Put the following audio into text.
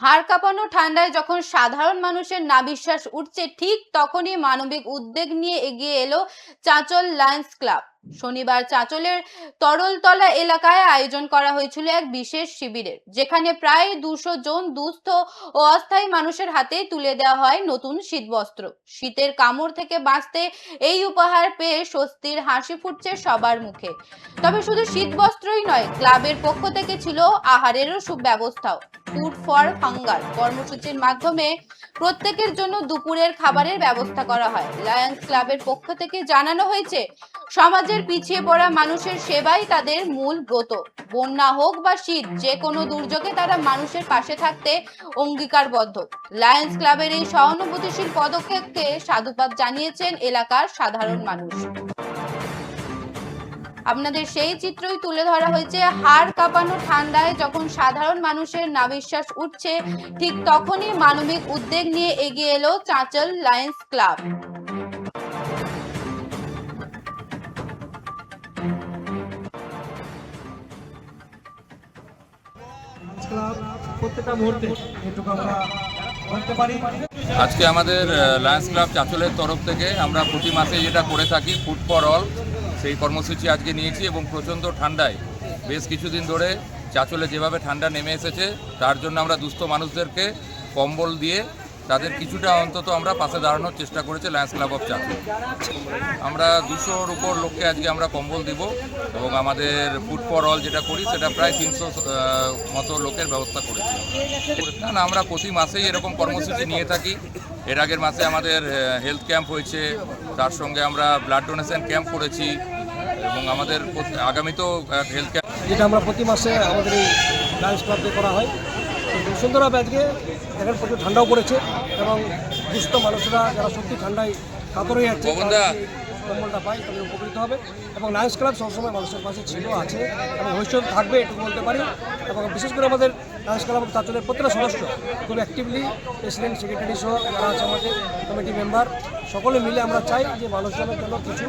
হাড় কাঁপানো ঠান্ডায় যখন সাধারণ মানুষের নাবিশ্বাস উঠছে, ঠিক তখনই মানবিক উদ্যোগ নিয়ে এগিয়ে এলো চাঁচল লায়ন্স ক্লাব। শনিবার চাঁচলের তরলতলা এলাকায় আয়োজন করা হয়েছিল এক বিশেষ শিবিরের, যেখানে প্রায় দুশো জন দুস্থ ও অস্থায়ী মানুষের হাতে তুলে দেওয়া হয় নতুন শীতবস্ত্র। শীতের কামড় থেকে বাঁচতে এই উপহার পেয়ে স্বস্তির হাসি ফুটছে সবার মুখে। তবে শুধু শীতবস্ত্রই নয়, ক্লাবের পক্ষ থেকে ছিল আহারেরও সুব্যবস্থাও। ফুড ফর হাঙ্গার কর্মসূচির মাধ্যমে প্রত্যেকের জন্য দুপুরের খাবারের ব্যবস্থা করা হয়। লায়ন্স ক্লাবের পক্ষ থেকে জানানো হয়েছে, সমাজের পিছিয়ে পড়া মানুষের সেবাই তাদের মূল ব্রত। বন্যা হোক বা শীত যে কোনো দুর্যোগে তারা মানুষের পাশে থাকতে অঙ্গীকারবদ্ধ। লায়ন্স ক্লাবের এই সহানুভূতিশীল পদক্ষেপকে সাধুবাদ জানিয়েছেন এলাকার সাধারণ মানুষ। আপনাদের সেই চিত্রই তুলে ধরা হয়েছে। হাড় কাঁপানো ঠান্ডায় যখন সাধারণ মানুষের নাবিশ্বাস উঠছে ঠিক তখনই মানবিক উদ্যোগ নিয়ে এগিয়ে এলো চাঁচল লায়ন্স ক্লাব। ক্লাব প্রত্যেকটা মুহূর্তে যেটুকু আমরা আজকে আমাদের লায়ন্স ক্লাব চাঁচলের তরফ থেকে আমরা প্রতি মাসে যেটা করে থাকি ফুড ফর অল সেই কর্মসূচি আজকে নিয়েছি এবং প্রচণ্ড ঠান্ডায় বেশ কিছুদিন ধরে চাঁচলে যেভাবে ঠান্ডা নেমে এসেছে, তার জন্য আমরা দুস্থ মানুষদেরকে কম্বল দিয়ে তাদের কিছুটা অন্তত আমরা পাশে দাঁড়ানোর চেষ্টা করেছি লায়ন্স ক্লাব অফ চাঁচল আমরা দুশোর উপর লোককে আজকে আমরা কম্বল দিব এবং আমাদের ফুড ফর অল যেটা করি, সেটা প্রায় তিনশো মতো লোকের ব্যবস্থা করেছি। না না, আমরা প্রতি মাসেই এরকম কর্মসূচি নিয়ে থাকি। এর আগের মাসে আমাদের হেলথ ক্যাম্প হয়েছে তার সঙ্গে আমরা ব্লাড ডোনেশন ক্যাম্প করেছি এবং আমাদের আগামী তো হেলথ ক্যাম্প যেটা আমরা প্রতি মাসে আমাদের এই ডান্স ক্লাব দিয়ে করা হয়। সুন্দরভাবে আজকে এখন প্রচুর ঠান্ডাও পড়েছে এবং দুস্থ মানুষরা যারা সত্যি ঠান্ডায় কাতর হয়ে যাচ্ছে কম্বলটা পাই তাদের উপকৃত হবে। এবং লায়ন্স ক্লাব সবসময় মানুষের পাশে ছিল আছে। এবং ভবিষ্যৎ থাকবে এটুকু বলতে পারি। এবং বিশেষ করে আমাদের লায়ন্স ক্লাব চাচলের প্রত্যেকটা সদস্য খুব অ্যাক্টিভলি প্রেসিডেন্ট সেক্রেটারি সহ যারা আছে আমাদের কমিটি মেম্বার সকলে মিলে আমরা চাই যে মানুষজনের জন্য কিছু।